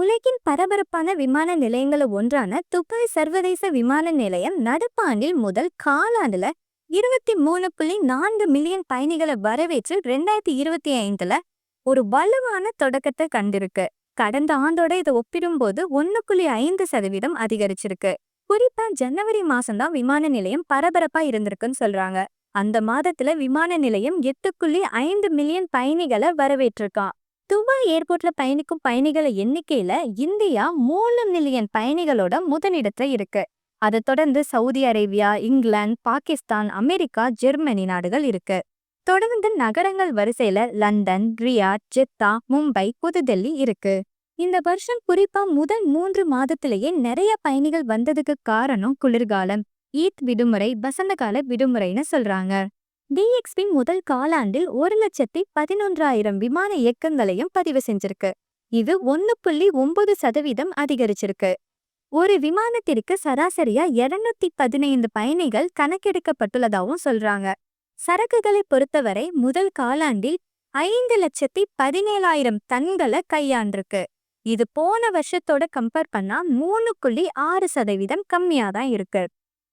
உலகின் பரபரப்பான விமான நிலையங்கள ஒன்றான துபாய் சர்வதேச விமான நிலையம் நடப்பாண்டில் முதல் காலாண்டுல இருபத்தி மூணு புள்ளி நான்கு மில்லியன் பயணிகளை வரவேற்று ரெண்டாயிரத்தி இருபத்தி ஐந்துல ஒரு வலுவான தொடக்கத்தை கண்டிருக்கு. கடந்த ஆண்டோட இதை ஒப்பிடும்போது ஒன்னு புள்ளி ஐந்து சதவீதம் அதிகரிச்சிருக்கு. குறிப்பா ஜனவரி மாசம்தான் விமான நிலையம் பரபரப்பா இருந்திருக்குன்னு சொல்றாங்க. அந்த மாதத்துல விமான நிலையம் எட்டு புள்ளி ஐந்து மில்லியன் பயணிகளை வரவேற்றிருக்கான். துபாய் ஏர்போர்ட்ல பயணிக்கும் பயணிகள் எண்ணிக்கையில இந்தியா மூணு மில்லியன் பயணிகளோட முதலிடத்துல இருக்கு. அதை தொடர்ந்து Saudi Arabia England Pakistan America Germany நாடுகள் இருக்கு. தொடர்ந்து நகரங்கள் வரிசையில லண்டன் ரியாட் ஜெத்தா மும்பை புதுடெல்லி இருக்கு. இந்த வருஷம் குறிப்பா முதல் மூன்று மாதத்திலேயே நிறைய பயணிகள் வந்ததுக்கு காரணம் குளிர்காலம் ஈத் விடுமுறை வசந்த கால விடுமுறைன்னு சொல்றாங்க. டிஎக்ஸ்பி முதல் காலாண்டில் ஒரு லட்சத்தி பதினொன்றாயிரம் விமான இயக்கங்களையும் பதிவு செஞ்சிருக்கு. இது ஒன்னு புள்ளி ஒன்பது சதவீதம் அதிகரிச்சிருக்கு. ஒரு விமானத்திற்கு சராசரியா இருநூத்தி பதினைந்து பயணிகள் கணக்கெடுக்கப்பட்டுள்ளதாகவும் சொல்றாங்க. சரக்குகளை பொறுத்தவரை முதல் காலாண்டில் ஐந்து லட்சத்தி பதினேழாயிரம் டன்களை கையாண்டிருக்கு. இது போன வருஷத்தோட கம்பேர் பண்ணா மூணு புள்ளி ஆறு சதவீதம் கம்மியா தான் இருக்கு.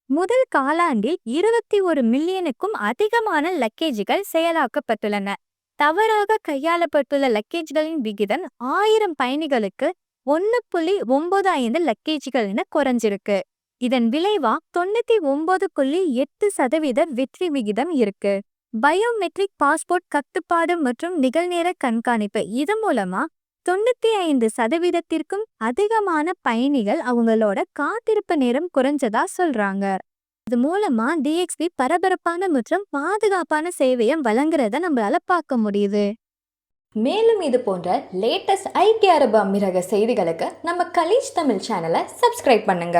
முதல் காலாண்டில் இருபத்தி ஒரு மில்லியனுக்கும் அதிகமான லக்கேஜுகள் செயலாக்கப்பட்டுள்ளன. தவறாக கையாளப்பட்டுள்ள லக்கேஜ்களின் விகிதம் ஆயிரம் பயணிகளுக்கு ஒன்னு புள்ளி ஒன்பது ஐந்து என குறைஞ்சிருக்கு. இதன் விளைவா தொண்ணூத்தி ஒன்பது புள்ளி எட்டு சதவீத வெற்றி விகிதம் இருக்கு. பயோமெட்ரிக் பாஸ்போர்ட் கட்டுப்பாடு மற்றும் நிகழ்நேர கண்காணிப்பு இது மூலமா தொண்ணூத்தி ஐந்து சதவீதத்திற்கும் அதிகமான பயணிகள் அவங்களோட காத்திருப்பு நேரம் குறைஞ்சதா சொல்றாங்க. இது மூலமா டிஎக்ஸ்பி பரபரப்பான மற்றும் பாதுகாப்பான சேவையை வழங்குறத நம்மளால பார்க்க முடியுது. மேலும் இது போன்ற லேட்டஸ்ட் ஐக்கிய அரபு அமீரக செய்திகளுக்கு நம்ம கலீஜ் தமிழ் சேனலை சப்ஸ்கிரைப் பண்ணுங்க.